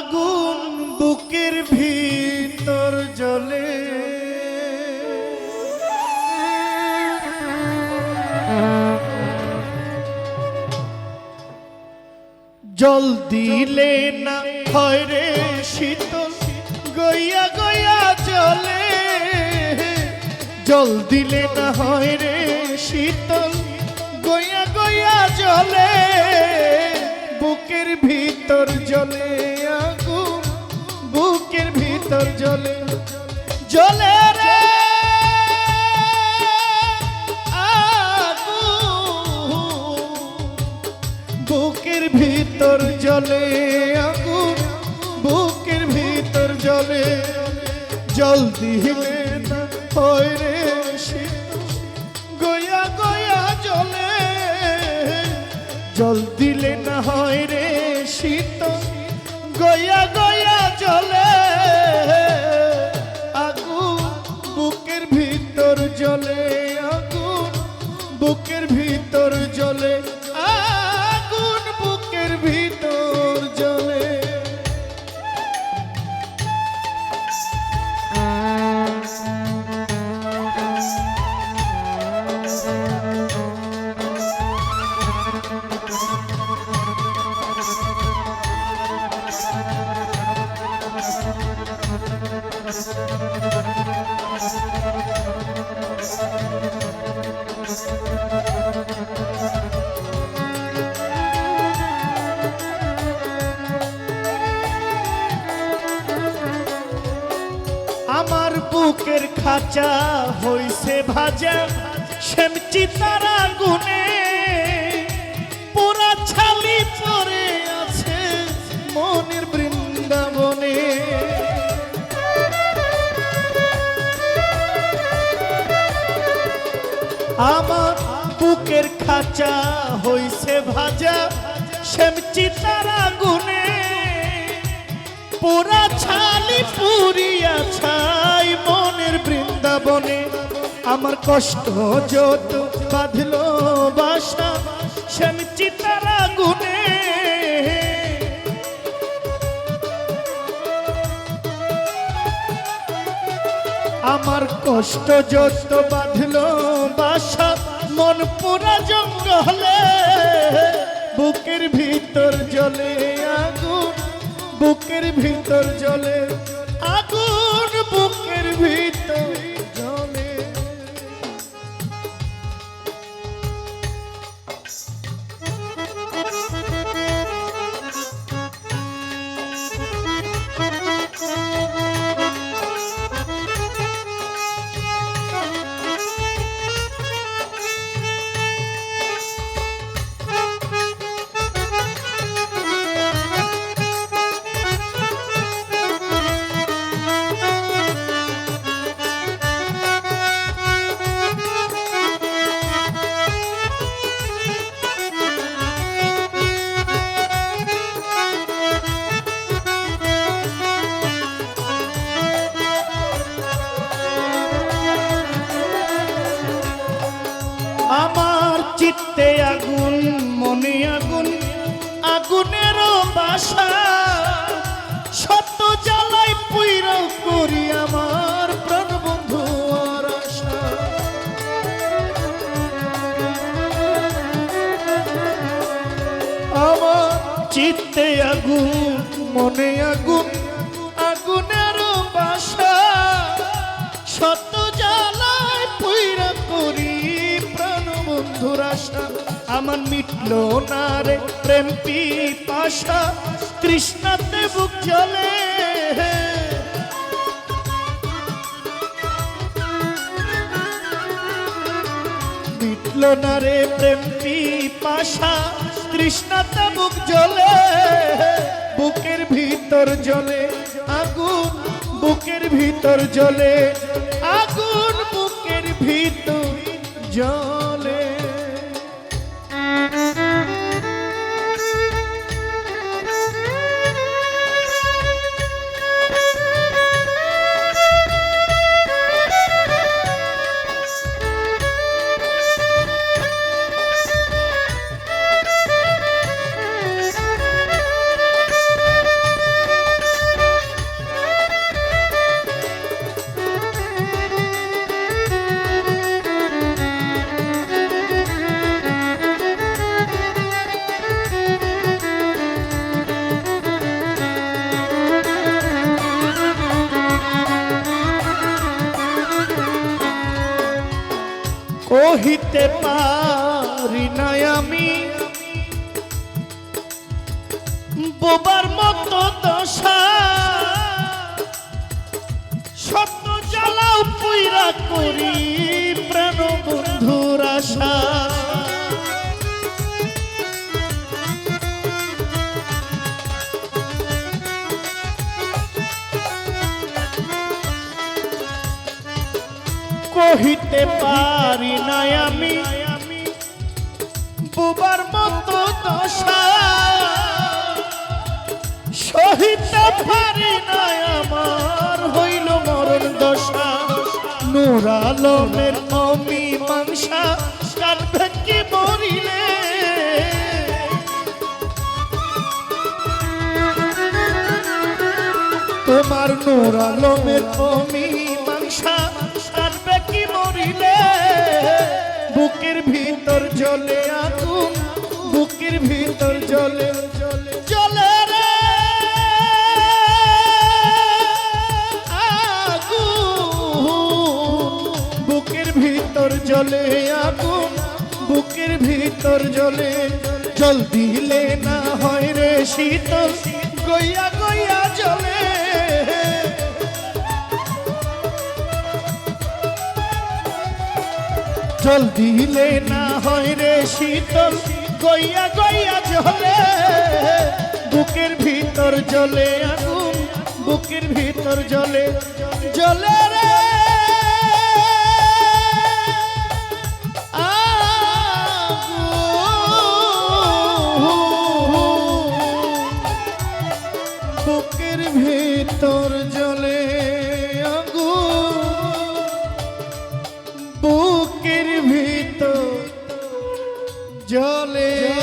আগুন বুকের ভিতর জ্বলে। জল দিলে না হয় রে শীতল, গইয়া গইয়া জলে জল দিলে না হয় রে শীতল, গইয়া গইয়া জলে বুকের ভিতর আগুন বুকের ভিতর রে। বুকের ভিতর জলে আগুন বুকের ভিতর জলে, জল দিলে হয় রে গয়া গয়া জলে, জল দিলে না হয় রে শীতল গয়া গয়া আমার বুকের খাঁচা হইছে ভাজা শ্যামচি তারা গুনে আমার বুকের খাঁচা হইছে ভাজা শ্যামচি তারা গুনে পুরা ছালি পুরিয়া ছাই মনের বৃন্দাবনে। আমার কষ্ট যত বাঁধল বাসা শ্যাম চিতারা গুনে আমার কষ্ট যত বাঁধল পুরা জঙ্গলে বুকের ভিতর জলে আগুন বুকের ভিতর জলে আগুন। চিত্তে আগুন, মনে আগুন আগুনেরও বাসা। শত জ্বালাই পুইর করি আমার প্রাণ বন্ধু আর আশা। আমার চিত্তে আগুন, মনে আগুন আশা আমার মিটল না রে প্রেম পাশা তৃষ্ণাতে বুক জলে মিটল না রে প্রেম পাশা তৃষ্ণাতে বুক জলে বুকের ভিতর জলে আগুন, বুকের ভিতর জলে আগুন বুকের ভিতর জলে কহিতে পারি নাই আমি। বোবার মতো দশা সত্য জ্বালাও পুইরা করি প্রাণ বন্ধুর আশা। কহিতে পারি নাই আমি। বুবার মতো দশা সহিতে পারি নাই আমার, হইল মরণ দশা। নূর আলমের অমীমাংসা কাল ভেঙ্গে মরিলে। তোমার নূর আলমের অমীমাংসা কাটবে কি মরিলে বুকের ভিতর জলে আগুন, বুকের ভিতর জলে জলে রে বুকের ভিতর জলে আগুন, বুকের ভিতর জলে, জল দিলে না হয় রে শীতল, গইয়া জল দিলে না হয় রে শীতল। গইয়া গইয়া জলে, বুকের ভিতর জলে আগুন, বুকের ভিতর জলে জলে রে Jolly.